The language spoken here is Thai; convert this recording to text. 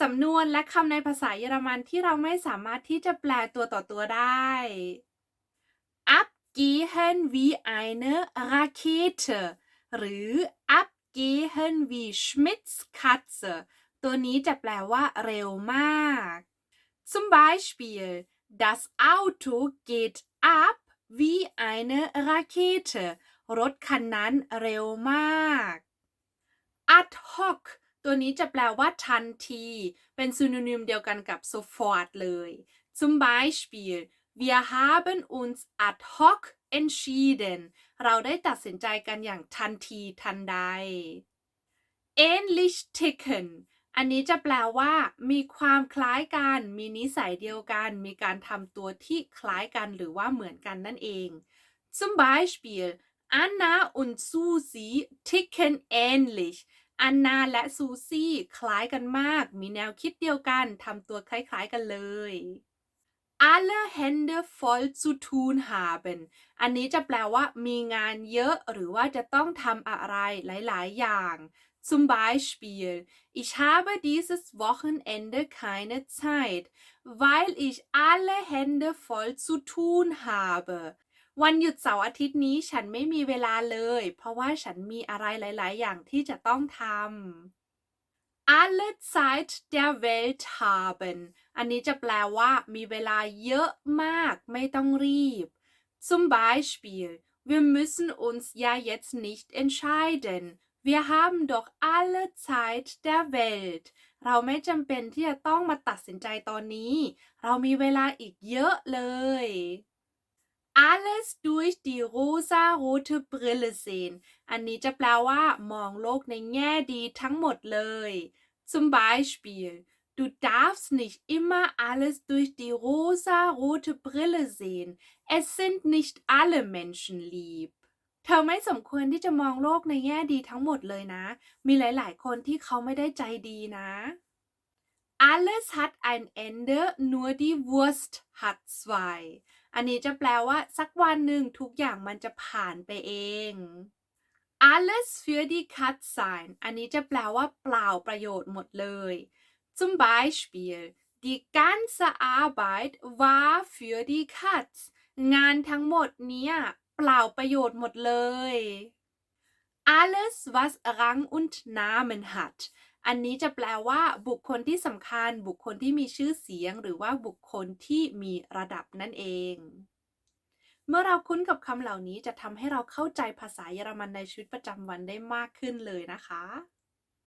สำนวนและคำในภาษาเยอรมันที่เราไม่สามารถที่จะแปลตัวต่อตัวได้ abgehen wie eine Rakete หรือ abgehen wie Schmidts Katze ตัวนี้จะแปลว่าเร็วมาก Zum Beispiel das Auto geht ab wie eine Rakete รถคันนั้นเร็วมาก ad hoc ตัวนี้จะแปลว่าทันที เป็นซูโนนิมเดียวกันกับ sofort เลย Zum Beispiel wir haben uns ad hoc entschieden เราได้ตัดสินใจกันอย่างทันทีทันใด ähnlich ticken อันนี้จะแปลว่า มีความคล้ายกัน มีนิสัยเดียวกัน มีการทำตัวที่คล้ายกันหรือว่าเหมือนกันนั่นเอง Zum Beispiel Anna und Susi ticken ähnlich อันนาและซูซี่คล้ายกันมาก มีแนวคิดเดียวกันทำตัวคล้าย ๆกันเลย alle Hände voll zu tun haben อันนี้จะแปลว่ามีงานเยอะหรือว่าจะต้องทำอะไรหลาย ๆ อย่าง Zum Beispiel ich habe dieses Wochenende keine Zeit weil ich alle Hände voll zu tun habe วันหยุดเสาร์อาทิตย์นี้ฉันไม่มีเวลาเลย เพราะว่าฉันมีอะไรหลาย ๆ อย่างที่จะต้องทำ alle Zeit der Welt haben อันนี้จะแปลว่ามีเวลาเยอะมากไม่ต้องรีบ Zum Beispiel wir müssen uns ja jetzt nicht entscheiden wir haben doch alle Zeit der Welt เราไม่จำเป็นที่จะต้องมาตัดสินใจตอนนี้ เรามีเวลาอีกเยอะเลย alles durch die rosa-rote Brille sehen อันนี้จะแปลว่ามองโลกในแง่ดีทั้งหมดเลย Zum Beispiel Du darfst nicht immer alles durch die rosa-rote Brille sehen. Es sind nicht alle Menschen lieb. เธอไม่สมควรที่จะมองโลกในแง่ดีทั้งหมดเลยนะ มีหลาย ๆ คนที่เขาไม่ได้ใจดีนะ Alles hat ein Ende, nur die Wurst hat zwei อันนี้จะแปลว่า สักวันหนึ่งทุกอย่างมันจะผ่านไปเอง alles für die Katz sein อันนี้จะแปลว่าเปล่าประโยชน์หมดเลย zum Beispiel die ganze Arbeit war für die Katz งานทั้งหมดเนี้ยเปล่าประโยชน์หมดเลย alles was Rang und Namen hat อันนี้จะแปลว่า บุคคลที่สำคัญ บุคคลที่มีชื่อเสียง หรือว่าบุคคลที่มีระดับนั่นเอง เมื่อเราคุ้นกับคำเหล่านี้จะทำให้เราเข้าใจภาษาเยอรมันในชีวิตประจำวันได้มากขึ้นเลยนะคะ